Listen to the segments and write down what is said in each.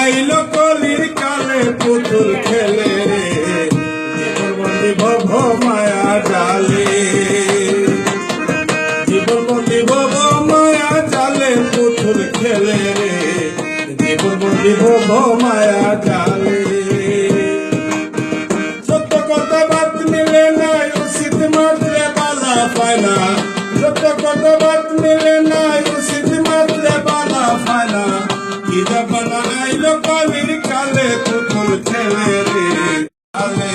আইলো কলির কালে, পুতুল খেলে রে। জীবন বন্দি ভব মায়া জালে। জীবন বন্দি ভব মায়া জালে, পুতুল খেলে রে। ভব মায়া জালে। ছেলে রে আলে।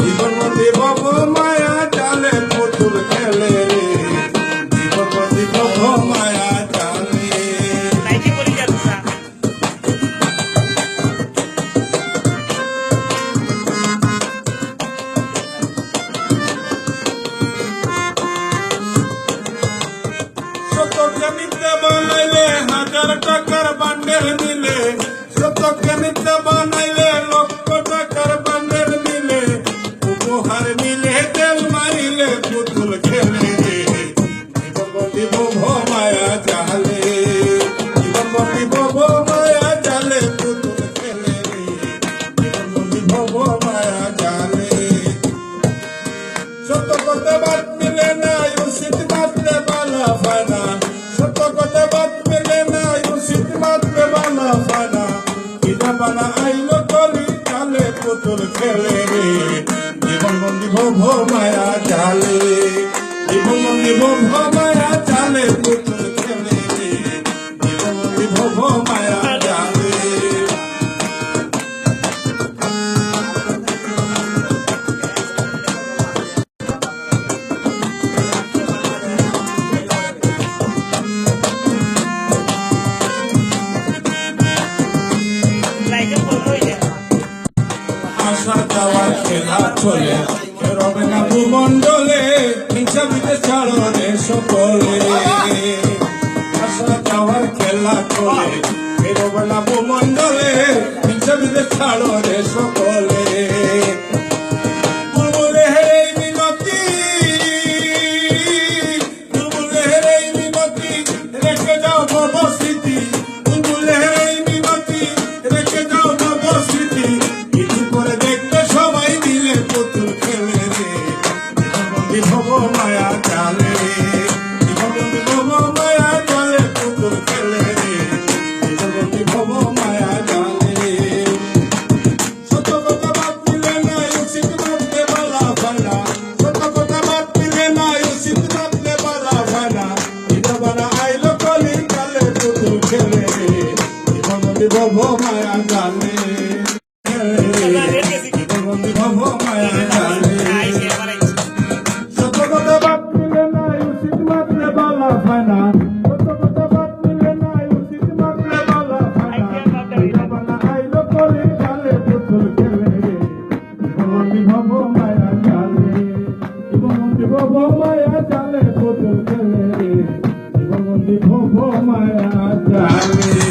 জীবন মধ্যে বব মায়া জালে পুতুল খেলে রে জীবন মধ্যে বব মায়া জালে শতকে মিথ্যে বানাইলে হাজার টাকার বান্ডেল সত্য কথা বাত মিলে না উচিত মাত্রে বালা ফানা সত্য কথা বাত মিলে না উচিত মাত্রে বালা ফানা কিনা বানা আইলো কলি চালে পুতুল খেলে রে। জীবন বন্দি ভব মায়া জালে। জীবন বন্দি ভব আসা যাওয়ার খেলা চলে। রবে না ভূমণ্ডলে হিসাবিতে চালনে সকলে। আসা যাওয়ার খেলা চলে। রবে না ভূমণ্ডলে হিসাবিতে চালনে সকলে। মায়া জালে। জীবনবন্দি ভব মায়া জালে পুতুল খেলে রে জীবনবন্দি ভব মায়া জালে। সত্য কথা বাদ মিলে না উচিত মানতে বালা ফানা সত্য কথা বাদ মিলে না উচিত মানতে বালা এটা বানা আইলো কলি কালে পুতুল খেলে জীবন বিভব মায়া জানে মন্ত্রী ভব মায়া চালে শিব মন্ত্রী ভব মায়া চালে পুতুল খেলে শিব চালে